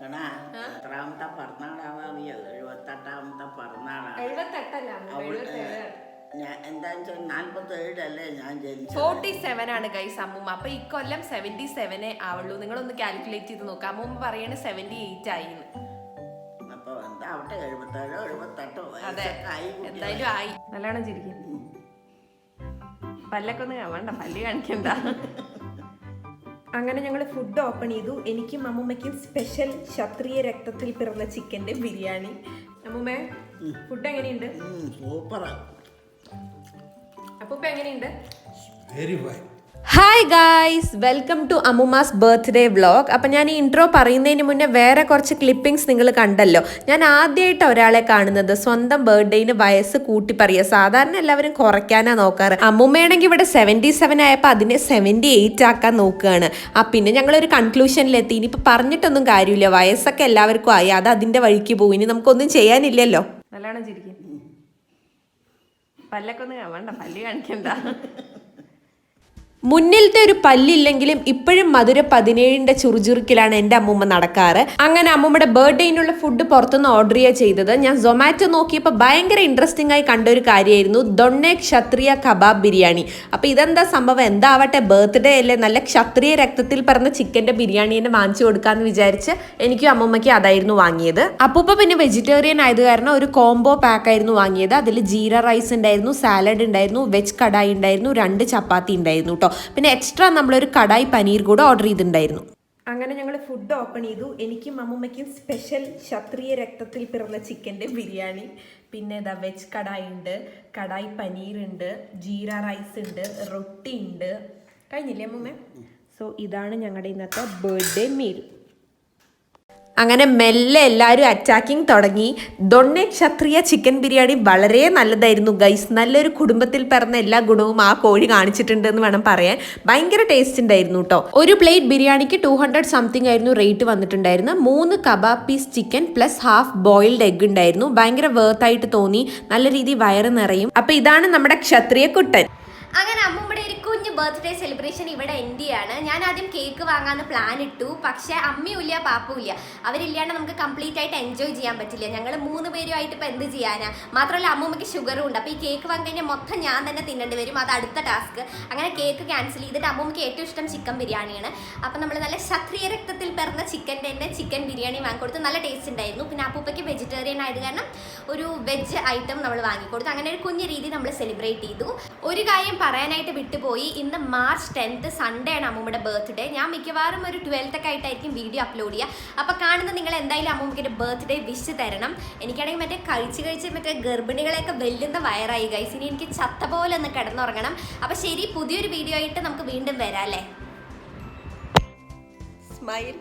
കണാ എത്രാമത്തെ പിറന്നാളാവാറിയോ എഴുപത്തെട്ടാമത്തെ പിറന്നാളാണ്. എഴുപത്തെട്ടല്ല അവൾ ഞാൻ എന്താന്ന് വെച്ചാൽ നാൽപ്പത്തേഴല്ലേ ഞാൻ ജനിച്ചത്? ഫോർട്ടി സെവൻ ആണ് ഗൈസ് അമ്മൂമ്മ. അപ്പൊ ഇക്കൊല്ലം സെവന്റി സെവനേ ആവുള്ളൂ. നിങ്ങൾ ഒന്ന് കാൽക്കുലേറ്റ് ചെയ്ത് നോക്കാം. അമ്മൂമ്മ പറയണ സെവന്റി എയ്റ്റ് എഴുപത്തേഴോ അതെ. ആയി എന്തായാലും ആയി. നല്ലോണം ചിരിക്കും. പല്ലൊക്കെ ഒന്ന് വേണ്ട പല്ല് കാണിക്കണ്ട. അങ്ങനെ ഞങ്ങൾ ഫുഡ് ഓപ്പൺ ചെയ്തു. എനിക്കും അമ്മൂമ്മയ്ക്കും സ്പെഷ്യൽ ക്ഷത്രിയ രക്തത്തിൽ പിറന്ന ചിക്കന്റെ ബിരിയാണി. അമ്മൂമ്മേ ഫുഡ് എങ്ങനെയുണ്ട്? അപ്പൂപ്പ എങ്ങനെയുണ്ട്? Very fine hi guys welcome to അമ്മുമാസ് birthday vlog അപ്പം ഞാൻ ഈ ഇൻട്രോ പറയുന്നതിന് മുന്നേ വേറെ കുറച്ച് ക്ലിപ്പിംഗ്സ് നിങ്ങൾ കണ്ടല്ലോ. ഞാൻ ആദ്യമായിട്ട് ഒരാളെ കാണുന്നത് സ്വന്തം ബർത്ത്ഡേന് വയസ്സ് കൂട്ടി പറയുക സാധാരണ എല്ലാവരും കുറയ്ക്കാനാണ് നോക്കാറ്. അമ്മുമ്മയാണെങ്കിൽ ഇവിടെ സെവന്റി സെവൻ ആയപ്പോൾ അതിനെ സെവന്റി എയ്റ്റ് ആക്കാൻ നോക്കുകയാണ്. ആ പിന്നെ ഞങ്ങളൊരു കൺക്ലൂഷനിലെത്തി ഇനിയിപ്പോൾ പറഞ്ഞിട്ടൊന്നും കാര്യമില്ല. വയസ്സൊക്കെ എല്ലാവർക്കും ആയി. അത് അതിന്റെ വഴിക്ക് പോകും ഇനി നമുക്കൊന്നും ചെയ്യാനില്ലല്ലോ. നല്ലോണം ചിരിക്കും. പല്ലൊക്കെ ഒന്ന് വേണ്ട പല്ല് കാണിക്കണ്ട. മുന്നിലത്തെ ഒരു പല്ലില്ലെങ്കിലും ഇപ്പോഴും മധുര പതിനേഴിന്റെ ചുറുചുറുക്കിലാണ് എന്റെ അമ്മൂമ്മ നടക്കാറ്. അങ്ങനെ അമ്മൂമ്മയുടെ ബർത്ത്ഡേനുള്ള ഫുഡ് പുറത്തുനിന്ന് ഓർഡർ ചെയ്യുക ചെയ്തത്. ഞാൻ സൊമാറ്റോ നോക്കിയപ്പോൾ ഭയങ്കര ഇൻട്രസ്റ്റിംഗ് ആയി കണ്ട ഒരു കാര്യമായിരുന്നു ദൊണ്ണെ ക്ഷത്രിയ കബാബ് ബിരിയാണി അപ്പോൾ ഇതെന്താ സംഭവം? എന്താവട്ടെ? ബർത്ത്ഡേ അല്ലേ? നല്ല ക്ഷത്രിയ രക്തത്തിൽ പറഞ്ഞ ചിക്കന്റെ ബിരിയാണി തന്നെ വാങ്ങിച്ചു കൊടുക്കാന്ന് വിചാരിച്ച് എനിക്കും അമ്മൂമ്മയ്ക്ക് അതായിരുന്നു വാങ്ങിയത്. അപ്പൂപ്പ പിന്നെ വെജിറ്റേറിയൻ ആയത് കാരണം ഒരു കോംബോ പാക്ക് ആയിരുന്നു വാങ്ങിയത്. അതിൽ ജീര റൈസ് ഉണ്ടായിരുന്നു സാലഡ് ഉണ്ടായിരുന്നു വെജ് കടായി ഉണ്ടായിരുന്നു രണ്ട് ചപ്പാത്തി ഉണ്ടായിരുന്നു കേട്ടോ പിന്നെ എക്സ്ട്രാ നമ്മളൊരു കടായി പനീർ കൂടെ ഓർഡർ ചെയ്തിട്ടുണ്ടായിരുന്നു. അങ്ങനെ ഞങ്ങൾ ഫുഡ് ഓപ്പൺ ചെയ്തു. എനിക്കും അമ്മൂമ്മയ്ക്കും സ്പെഷ്യൽ ക്ഷത്രിയ രക്തത്തിൽ പിറന്ന ചിക്കന്റെ ബിരിയാണി. പിന്നെ ഇതാ വെജ് കടായി ഉണ്ട് കടായി പനീർ ഉണ്ട് ജീര റൈസ് ഉണ്ട് റൊട്ടി ഉണ്ട് കഴിഞ്ഞില്ലേ അമ്മൂമ്മ? സോ ഇതാണ് ഞങ്ങളുടെ ഇന്നത്തെ ബർത്ത്ഡേ മീൽ അങ്ങനെ മെല്ലെ എല്ലാവരും അറ്റാക്കിംഗ് തുടങ്ങി. ദൊണ്ണെ ക്ഷത്രിയ ചിക്കൻ ബിരിയാണി വളരെ നല്ലതായിരുന്നു ഗൈസ് നല്ലൊരു കുടുംബത്തിൽ പിറന്ന എല്ലാ ഗുണവും ആ കോഴി കാണിച്ചിട്ടുണ്ട് എന്ന് വേണം പറയാൻ. ഭയങ്കര ടേസ്റ്റ് ഉണ്ടായിരുന്നു കേട്ടോ ഒരു പ്ലേറ്റ് ബിരിയാണിക്ക് ടു ഹൺഡ്രഡ് സംതിങ് ആയിരുന്നു റേറ്റ് വന്നിട്ടുണ്ടായിരുന്നു മൂന്ന് kebab piece chicken plus half boiled egg ഉണ്ടായിരുന്നു. ഭയങ്കര വേർത്തായിട്ട് തോന്നി. നല്ല രീതി വയറ് നിറയും. അപ്പൊ ഇതാണ് നമ്മുടെ ക്ഷത്രിയ കുട്ടൻ. അങ്ങനെ ഒരു കുഞ്ഞ് ബർത്ത്ഡേ സെലിബ്രേഷൻ ഇവിടെ എൻഡ് ചെയ്യാണ്. ഞാൻ ആദ്യം കേക്ക് വാങ്ങാന്ന് പ്ലാൻ ഇട്ടു. പക്ഷേ അമ്മയും ഇല്ല പാപ്പും ഇല്ല. അവരില്ലാണ്ട് നമുക്ക് കംപ്ലീറ്റ് ആയിട്ട് എൻജോയ് ചെയ്യാൻ പറ്റില്ല. ഞങ്ങൾ മൂന്ന് പേരുമായിട്ട് ഇപ്പം എന്ത് ചെയ്യാനാ? മാത്രമല്ല അമ്മമ്മയ്ക്ക് ഷുഗറും ഉണ്ട്. അപ്പോൾ ഈ കേക്ക് വാങ്ങി കഴിഞ്ഞാൽ മൊത്തം ഞാൻ തന്നെ തിന്നേണ്ടി വരും. അത് അടുത്ത ടാസ്ക് അങ്ങനെ കേക്ക് ക്യാൻസൽ ചെയ്തിട്ട് അമ്മമ്മയ്ക്ക് ഏറ്റവും ഇഷ്ടം ചിക്കൻ ബിരിയാണിയാണ്. അപ്പം നമ്മൾ നല്ല ക്ഷത്രിയ രക്തത്തിൽ പിറന്ന ചിക്കന്റെ തന്നെ ചിക്കൻ ബിരിയാണി വാങ്ങിക്കൊടുത്ത് നല്ല ടേസ്റ്റ് ഉണ്ടായിരുന്നു. പിന്നെ അപ്പൂപ്പയ്ക്ക് വെജിറ്റേറിയൻ ആയത് കാരണം ഒരു വെജ് ഐറ്റം നമ്മൾ വാങ്ങിക്കൊടുത്തു അങ്ങനെ ഒരു കുഞ്ഞു രീതി നമ്മൾ സെലിബ്രേറ്റ് ചെയ്തു. ഒരു കാര്യം പറയാനായിട്ട് വിട്ടുപോയി. ഇന്ന് മാർച്ച് ടെൻത്ത് സൺഡേ ആണ് അമ്മൂമ്മയുടെ ബർത്ത്ഡേ. ഞാൻ മിക്കവാറും ഒരു ട്വൽത്ത് ഒക്കെ ആയിട്ടായിരിക്കും വീഡിയോ അപ്ലോഡ് ചെയ്യുക അപ്പോൾ കാണുന്ന നിങ്ങൾ എന്തായാലും അമ്മൂമ്മയ്ക്ക് ബർത്ത്ഡേ വിഷ് തരണം. എനിക്കാണെങ്കിൽ മറ്റേ കഴിച്ച് കഴിച്ച് മറ്റേ ഗർഭിണികളെയൊക്കെ വെല്ലുന്ന വയറായി ഗൈസ് ഇനി എനിക്ക് ചത്ത പോലെ ഒന്ന് കിടന്നുറങ്ങണം. അപ്പോൾ ശരി പുതിയൊരു വീഡിയോ ആയിട്ട് നമുക്ക് വീണ്ടും വരാം അല്ലേ? സ്മൈൽ